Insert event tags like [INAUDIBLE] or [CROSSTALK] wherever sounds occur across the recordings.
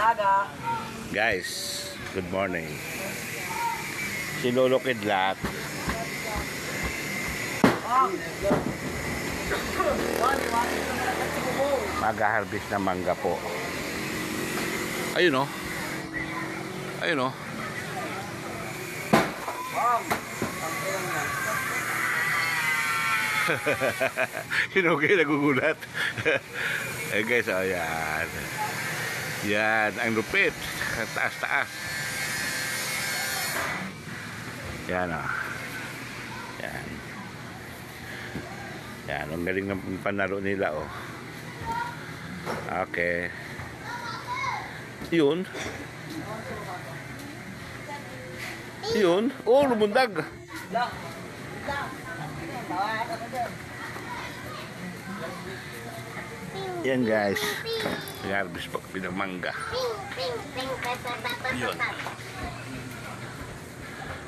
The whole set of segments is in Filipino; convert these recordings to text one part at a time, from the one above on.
Daga. Guys, good morning. Si Lolo Kidlat, mag-harvest ng mangga po. Ayun oh. Ayun oh. Ang. Ang ilang na. Sinugi nagugulat. [LAUGHS] eh guys, oh yan. Ang lupit. Taas-taas. Yan oh. Yan. Yan, ang galing ng panalo nila oh. Okay. Yun. Yun. Oh, lumundag. Yan guys. Nag-harvest po kami ng mangga. Yun.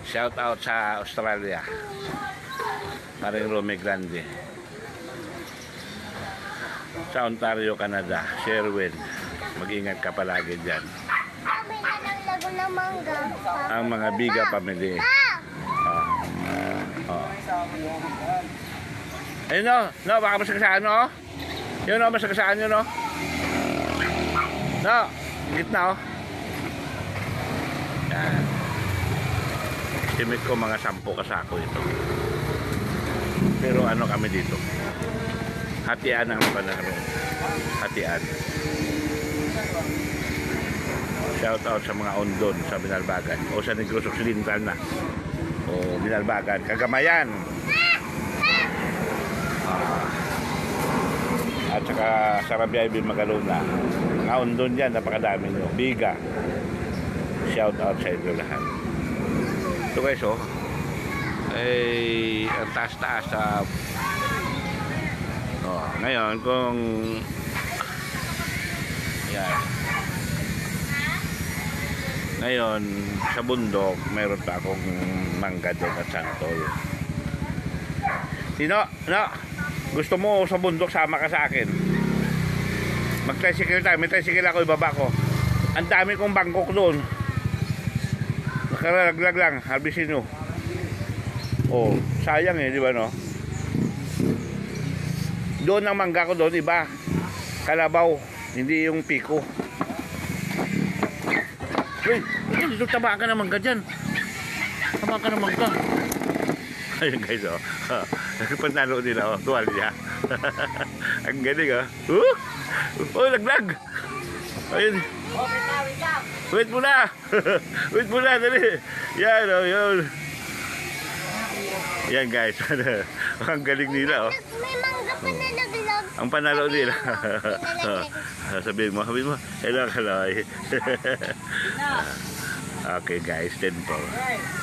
Shout out sa Australia. Maring Rome Grande. Sa Ontario, Canada. Sherwin. Mag-ingat ka palagi dyan. Ang mga biga family. Oh. Oh. Ayun no, no, baka masagasaan no? Yun no, masagasaan yun no? No, gitna oh. Yan. Estimate ko mga sampu kasako ito. Pero ano kami dito? Hatian ang pa na. Hatian. Shout out sa mga ondon sa Binalbagan o sa Negros Occidental na o Binalbagan, Kagamayan at saka sa Rabiay Bin Magalona mga ondon yan, napakadami nyo Biga shout out sa inyo lahat ito guys oh ay ang taas-taas sa oh, ngayon kung yan ngayon, sa bundok, mayroon pa akong mangga doon at santol. Sino? No? Gusto mo sa bundok, sama ka sa akin. Mag-tricycle tayo. May tricycle ako, ibaba ko. Ang dami kong bangkok doon. Nakaralaglag lang. Harbisin nyo. Oh, sayang eh, di ba no? Doon ang mangga ko doon, iba. Kalabaw. Hindi yung piko. Uy, dito taba ka naman ka dyan. Taba ka naman ka. Ayun guys, oh. [LAUGHS] Panalo nila, oh. Tuwalya. [LAUGHS] Ang galing, oh. Uh! Oh, laglag. Ayun. Oh, wait muna. [LAUGHS] Wait muna, dali. Yan, oh, yun. Yan guys. [LAUGHS] Ang galing nila, oh. May mangga pa na naglag. Ang panalo nila. sabihin mo, sabihin mo. Hello, kaloy. Na. okay guys, then po. Right.